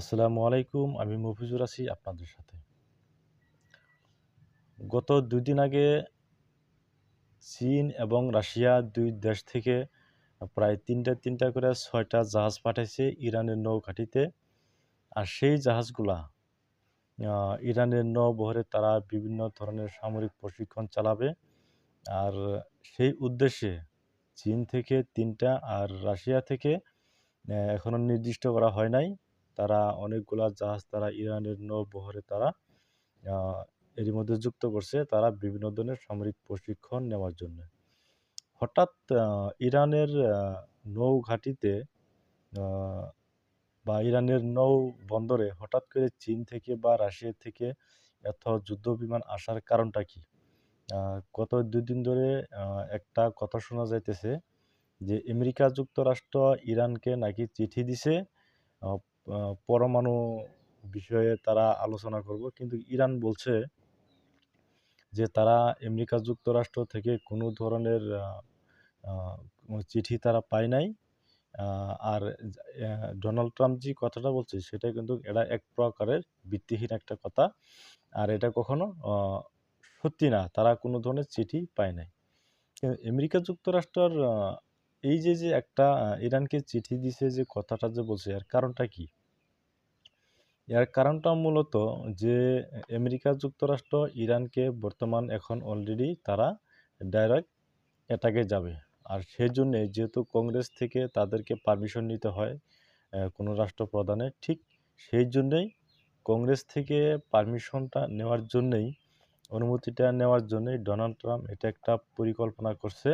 আসসালামু আলাইকুম, আমি মফিজুর আছি আপনাদের সাথে। গত দুই দিন আগে চীন এবং রাশিয়া দুই দেশ থেকে প্রায় তিনটা তিনটা করে ছয়টা জাহাজ পাঠাইছে ইরানের নৌঘাটিতে। আর সেই জাহাজগুলা ইরানের নৌবহরে তারা বিভিন্ন ধরনের সামরিক প্রশিক্ষণ চালাবে। আর সেই উদ্দেশ্যে চীন থেকে তিনটা আর রাশিয়া থেকে এখনও নির্দিষ্ট করা হয় নাই। তারা অনেকগুলা জাহাজ তারা ইরানের নৌবহরে তারা এরই মধ্যে যুক্ত করছে তারা বিভিন্ন ধরনের সামরিক প্রশিক্ষণ নেওয়ার জন্য। হঠাৎ ইরানের নৌ ঘাঁটিতে বা ইরানের নৌ বন্দরে হঠাৎ করে চীন থেকে বা রাশিয়া থেকে এত যুদ্ধ বিমান আসার কারণটা কি? গত দুদিন ধরে একটা কথা শোনা যাইতেছে যে, আমেরিকা যুক্তরাষ্ট্র ইরানকে নাকি চিঠি দিছে পরমাণু বিষয়ে তারা আলোচনা করব। কিন্তু ইরান বলছে যে তারা আমেরিকা যুক্তরাষ্ট্র থেকে কোনো ধরনের চিঠি তারা পায় নাই। আর ডোনাল্ড ট্রাম্প যে কথাটা বলছে সেটা কিন্তু এটা এক প্রকারের ভিত্তিহীন একটা কথা। আর এটা কখনো সত্যি না, তারা কোনো ধরনের চিঠি পায় নাই। আমেরিকা যুক্তরাষ্ট্রের এই যে যে একটা ইরানকে চিঠি দিছে যে কথাটা যে বলছে, এর কারণটা কি? এর কারণটা মূলত যে, আমেরিকা যুক্তরাষ্ট্র ইরানকে বর্তমান এখন অলরেডি তারা ডাইরেক্ট এটাকে যাবে। আর সেই জন্যে যেহেতু কংগ্রেস থেকে তাদেরকে পারমিশন নিতে হয় কোনো রাষ্ট্রপ্রধানের ঠিক সেই জন্যেই কংগ্রেস থেকে পারমিশনটা নেওয়ার জন্যেই, অনুমতিটা নেওয়ার জন্যই ডোনাল্ড ট্রাম্প এটা একটা পরিকল্পনা করছে।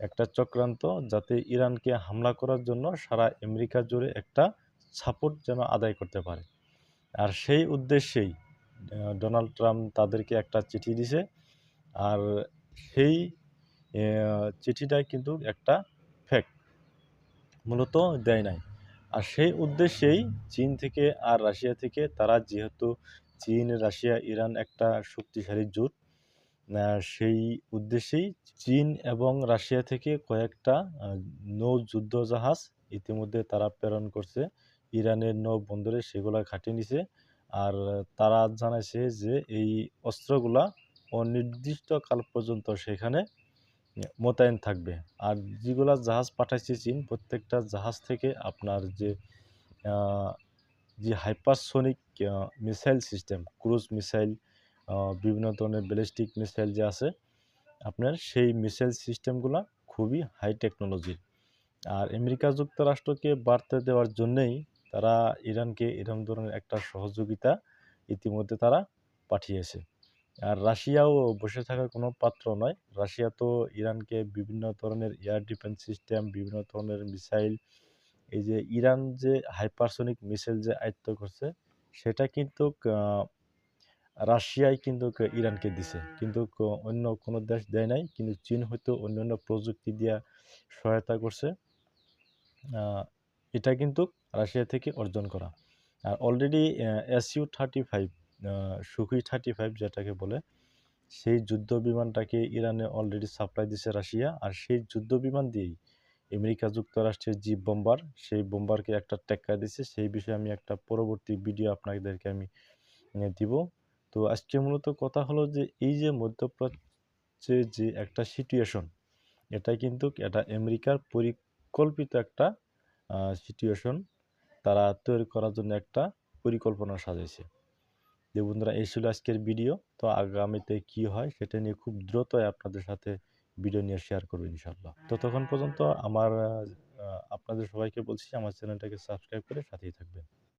একটা চক্রান্ত যাতে ইরানকে হামলা করার জন্য সারা আমেরিকা জুড়ে একটা সাপোর্ট যেন আদায় করতে পারে। আর সেই উদ্দেশ্যেই ডোনাল্ড ট্রাম্প তাদেরকে একটা চিঠি দিছে। আর সেই চিঠিটা কিন্তু একটা ফেক মূলত দেয় নাই। আর সেই উদ্দেশ্যেই চীন থেকে আর রাশিয়া থেকে তারা যেহেতু চীন, রাশিয়া, ইরান একটা শক্তিশালী জোট সেই উদ্দেশ্যেই চীন এবং রাশিয়া থেকে কয়েকটা নৌ যুদ্ধ জাহাজ ইতিমধ্যে তারা প্রেরণ করছে। ইরানের নৌ বন্দরে সেগুলা ঘাটিয়ে নিছে। আর তারা জানাইছে যে এই অস্ত্রগুলা অনির্দিষ্টকাল পর্যন্ত সেখানে মোতায়েন থাকবে। আর যেগুলা জাহাজ পাঠাইছে চীন, প্রত্যেকটা জাহাজ থেকে আপনার যে যে hypersonic missile system, cruise missile বিভিন্ন ধরনের ব্যালিস্টিক মিসাইল যে আছে, আপনার সেই মিসাইল সিস্টেমগুলো খুবই হাই টেকনোলজির আর আমেরিকা যুক্তরাষ্ট্রকে বার্তা দেওয়ার জন্যেই তারা ইরানকে এরকম ধরনের একটা সহযোগিতা ইতিমধ্যে তারা পাঠিয়েছে। আর রাশিয়াও বসে থাকার কোনো পাত্র নয়। রাশিয়া তো ইরানকে বিভিন্ন ধরনের এয়ার ডিফেন্স সিস্টেম বিভিন্ন ধরনের মিসাইল এই যে ইরান যে হাইপারসনিক মিসাইল যে আয়ত্ত করছে, সেটা কিন্তু রাশিয়াই কিন্তু ইরানকে দিছে। কিন্তু অন্য কোনো দেশ দেয় নাই, কিন্তু চীন হয়তো অন্য অন্য প্রযুক্তি দিয়া সহায়তা করছে। এটা কিন্তু রাশিয়া থেকে অর্জন করা। আর already SU thirty five Sukhoi thirty five যেটাকে বলে, সেই যুদ্ধ বিমানটাকে ইরানে অলরেডি সাপ্লাই দিছে রাশিয়া। আর সেই যুদ্ধ বিমান দিয়েই আমেরিকা যুক্তরাষ্ট্রের যে বোম্বার সেই বোম্বারকে একটা টেক্কা দিছে। সেই বিষয়ে আমি একটা পরবর্তী ভিডিও আপনাদেরকে আমি দিব। তো আজকে মূলত কথা হলো যে, এই যে মধ্যপ্রাচ্যে যে একটা সিচুয়েশন এটা কিন্তু এটা আমেরিকার পরিকল্পিত একটা সিচুয়েশন তারা তৈরি করার জন্য একটা পরিকল্পনা সাজাইছে। যে বন্ধুরা, এই ছিল আজকের ভিডিও তো আগামীতে কি হয় সেটা নিয়ে খুব দ্রুতই আপনাদের সাথে ভিডিও নিয়ে শেয়ার করব ইনশাল্লাহ ততক্ষণ পর্যন্ত আমার আপনাদের সবাইকে বলছি, আমার চ্যানেলটাকে সাবস্ক্রাইব করে সাথেই থাকবেন।